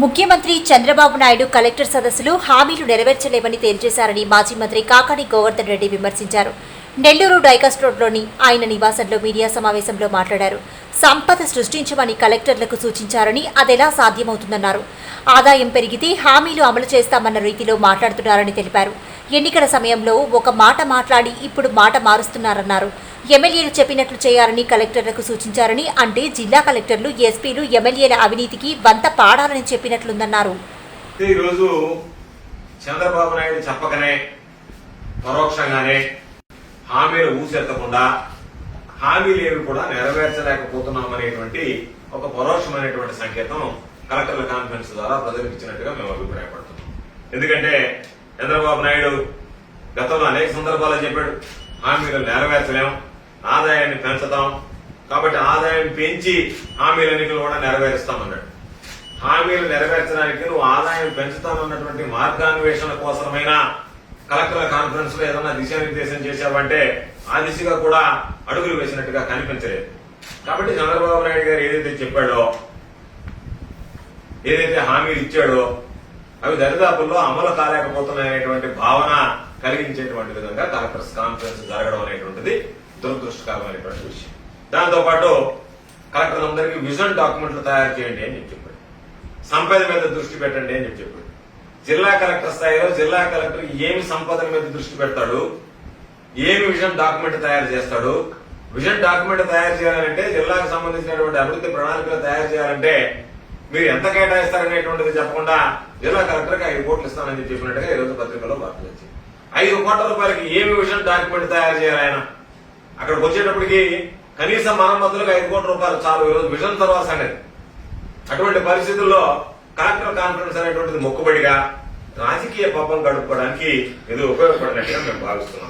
ముఖ్యమంత్రి చంద్రబాబు నాయుడు కలెక్టర్ సదస్సులు హామీలు నెరవేర్చలేమని తేల్చేశారని మాజీ మంత్రి కాకాని గోవర్ధన్ రెడ్డి విమర్శించారు. నెల్లూరు డైకాస్ రోడ్లోని ఆయన నివాసంలో మీడియా సమావేశంలో మాట్లాడారు. సంపద సృష్టించమని కలెక్టర్లకు సూచించారని అదెలా సాధ్యమవుతుందన్నారు. ఆదాయం పెరిగితే హామీలు అమలు చేస్తామన్న రీతిలో మాట్లాడుతున్నారని తెలిపారు. ఎన్నికల సమయంలో ఒక మాట మాట్లాడి ఇప్పుడు మాట మారుస్తున్నారన్నారు. ఎమ్మెల్యేలు చెప్పినట్లు చేయాలని కలెక్టర్లకు సూచించారని అంటే జిల్లా కలెక్టర్లు ఎస్పీలు ఎమ్మెల్యేల అవినీతికి వంత పాడాలని చెప్పినట్లుందన్నారు. ఈరోజు చంద్రబాబు నాయుడు చెప్పకనే పరోక్షంగానే హామీలు ఊసెత్తకుండా హామీలేవి కూడా నెరవేర్చలేకపోతున్నాం అనేటువంటి ఒక పరోక్షమైనటువంటి సంకేతం కలెక్టర్ల కాన్ఫరెన్స్ ద్వారా ప్రజలకు ఇచ్చినట్టుగా మేము అభిప్రాయపడుతున్నాం. ఎందుకంటే చంద్రబాబు నాయుడు గతంలో అనేక సందర్భాల్లో చెప్పాడు హామీలు నెరవేర్చలేం. ఆదాయాన్ని పెంచుతాం. కాబట్టి ఆదాయం పెంచి హామీలన్నింటిని కూడా నెరవేరుస్తామన్నాడు. హామీలు నెరవేర్చడానికి నువ్వు ఆదాయం పెంచుతామన్నటువంటి మార్గాన్వేషణ కోసమైనా కలెక్టర్ల కాన్ఫరెన్స్లో ఏదన్నా దిశానిర్దేశం చేశావంటే ఆ దిశగా కూడా అడుగులు వేసినట్టుగా కనిపించలేదు. కాబట్టి చంద్రబాబు నాయుడు గారు ఏదైతే చెప్పాడో ఏదైతే హామీలు ఇచ్చాడో అవి దరిదాపుల్లో అమలు కాలేకపోతున్నాయనేటువంటి భావన కలిగించేటువంటి విధంగా కలెక్టర్స్ కాన్ఫరెన్స్ జరగడం అనేటువంటిది దురదృష్టకరమైనటువంటి విషయం. దాంతో పాటు కలెక్టర్లందరికీ విజన్ డాక్యుమెంట్లు తయారు చేయండి అని చెప్పి చెప్పాడు. సంపద మీద దృష్టి పెట్టండి అని చెప్పి చెప్పాడు. జిల్లా కలెక్టర్ స్థాయిలో జిల్లా కలెక్టర్ ఏమి సంపద మీద దృష్టి పెడతాడు? ఏమి విజన్ డాక్యుమెంట్ తయారు చేస్తాడు? విజన్ డాక్యుమెంట్ తయారు చేయాలంటే జిల్లాకు సంబంధించినటువంటి అభివృద్ధి ప్రణాళికలు తయారు చేయాలంటే మీరు ఎంత కేటాయిస్తారనేటువంటిది చెప్పకుండా జిల్లా కలెక్టర్కి ఐదు కోట్లు ఇస్తానని చెప్పినట్టుగా ఈరోజు పత్రికలో వార్తలు వచ్చాయి. ఐదు కోట్ల రూపాయలకి ఏమి విజన్ డాక్యుమెంట్ తయారు చేయాలి ఆయన? అక్కడికి వచ్చేటప్పటికి కనీసం మరమ్మతులకు ఐదు కోట్ల రూపాయలు చాలు. ఈరోజు మిషన్ విజన్ తర్వాత సంగతి. అటువంటి పరిస్థితుల్లో కలెక్టర్ కాన్ఫరెన్స్ అనేటువంటిది మొక్కుబడిగా రాజకీయ పాపం గడుపుకోవడానికి ఇది ఉపయోగపడినట్టుగా మేము భావిస్తున్నాం.